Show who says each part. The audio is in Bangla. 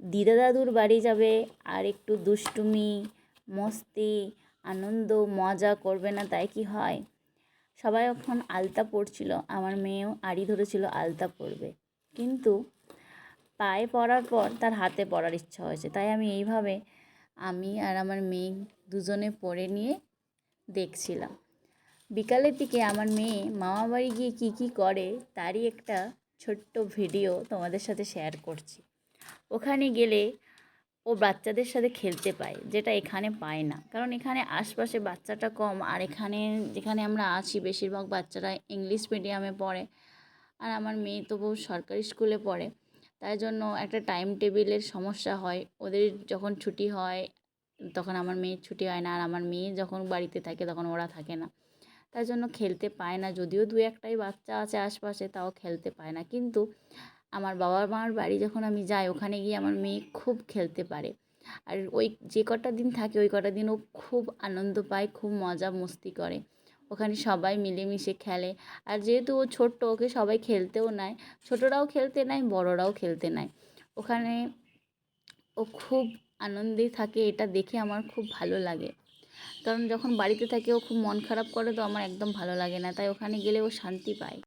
Speaker 1: দিদা দাদুর বাড়ি যাবে আর একটু দুষ্টুমি, মস্তি, আনন্দ, মজা করবে না তাই কি হয়? সবাই এখন আলতা পড়ছিল আমার মেয়েও আড়ি ধরেছিল আলতা পরবে। কিন্তু পায়ে পড়ার পর তার হাতে পড়ার ইচ্ছা হয়েছে। তাই আমি এইভাবে আমি আর আমার মেয়ে দুজনে পড়ে নিয়ে দেখছিলাম। বিকালের দিকে আমার মেয়ে মামা বাড়ি গিয়ে কী কী করে তারই একটা ছোট্ট ভিডিও তোমাদের সাথে শেয়ার করছি। ওখানে গেলে ও বাচ্চাদের সাথে খেলতে পায়, যেটা এখানে পায় না। কারণ এখানে আশপাশে বাচ্চাটা কম আর এখানে যেখানে আমরা আছি বেশিরভাগ বাচ্চারা ইংলিশ মিডিয়ামে পড়ে। আর আমার মেয়ে তো বহু সরকারি স্কুলে পড়ে। তাই জন্য একটা টাইম টেবিলের সমস্যা হয়। ওদের যখন ছুটি হয়, তখন আমার মেয়ের ছুটি হয় না। আর আমার মেয়ে যখন বাড়িতে থাকে, তখন ওরা থাকে না। তাই জন্য খেলতে পায় না। যদিও দু একটাই বাচ্চা আছে আশপাশে, তাও খেলতে পায় না। কিন্তু আমার বাবা মার বাড়ি যখন আমি যাই, ওখানে গিয়ে আমার মেয়ে খুব খেলতে পারে। আর ওই যে কটা দিন থাকে, ওই কটা দিন ও খুব আনন্দ পায়, খুব মজা মস্তি করে। ওখানে সবাই মিলেমিশে খেলে। আর যেহেতু ও ছোট্ট, ওকে সবাই খেলতেও নেয়। ছোটরাও খেলতে নেয়, বড়রাও খেলতে নেয়। ওখানে ও খুব আনন্দে থাকে, এটা দেখে আমার খুব ভালো লাগে। কারণ যখন বাড়িতে থাকে, ও খুব মন খারাপ করে, তো আমার একদম ভালো লাগে না। তাই ওখানে গেলে ও শান্তি পায়।